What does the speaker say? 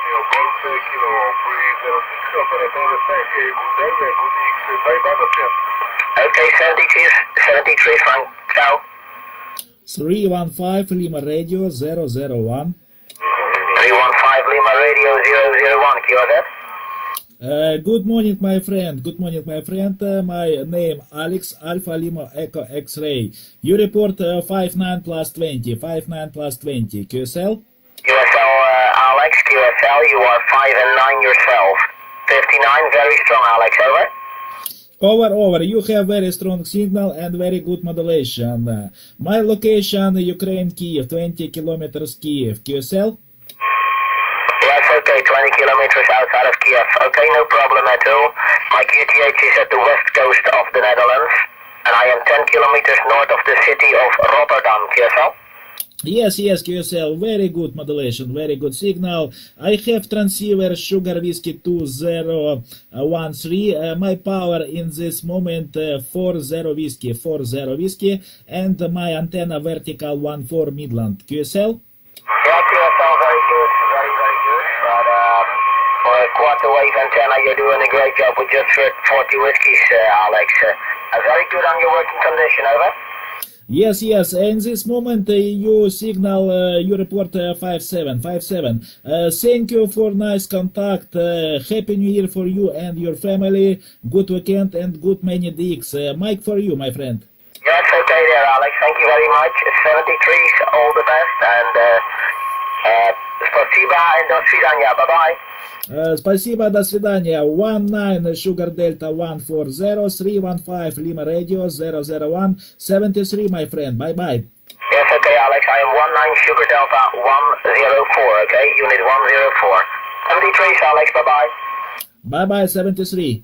Romeo Golf Kilo 306 operatore Sergey, Gudel, Gudix, Zajbado Piotr. Okay, 72, 73 Frank, ciao. 315 Lima Radio 001. 315 Lima Radio 001, QRZ. Uh, good morning, my friend. Good morning, my friend. Uh, my name Alex Alpha Lima Echo X-ray. You report uh, 59 plus 20. 59 plus 20. QSL? QSL QSL, you are 5 and 9 yourself. 59, very strong Alex, over. Over, over. You have very strong signal and very good modulation. My location, Ukraine, Kiev, 20 kilometers Kiev. QSL? Yes, okay, 20 kilometers outside of Kiev. Okay, no problem at all. My QTH is at the west coast of the Netherlands, and I am 10 kilometers north of the city of Rotterdam, QSL. Yes, yes, QSL, very good modulation, very good signal. I have transceiver Sugar Whiskey 2013. Uh, my power in this moment uh, 40 whiskey, 40 whiskey, and my antenna vertical 14 Midland. QSL? Yeah, QSL, very good, very, very good. But uh, for a quarter wave antenna, you're doing a great job with just 40 whiskies, uh, Alex. Uh, very good on your working condition, over. Yes, yes. In this moment, uh, you signal, uh, you report uh, 57, 57. Uh, thank you for nice contact. Happy New Year for you and your family. Good weekend and good many. Uh, Mike for you, my friend. Yes, okay there, Alex. Thank you very much. 73's all the best, and uh, uh, спасибо and до свидания. Bye-bye. Uh, спасибо, до свидания. 19 Sugar Delta 140 315 Lima Radio 001 73, my friend. Bye bye. Yes, okay, Alex. I am 19 Sugar Delta 104, okay? Unit 104. 73's, Alex. Bye-bye. Bye bye, 73.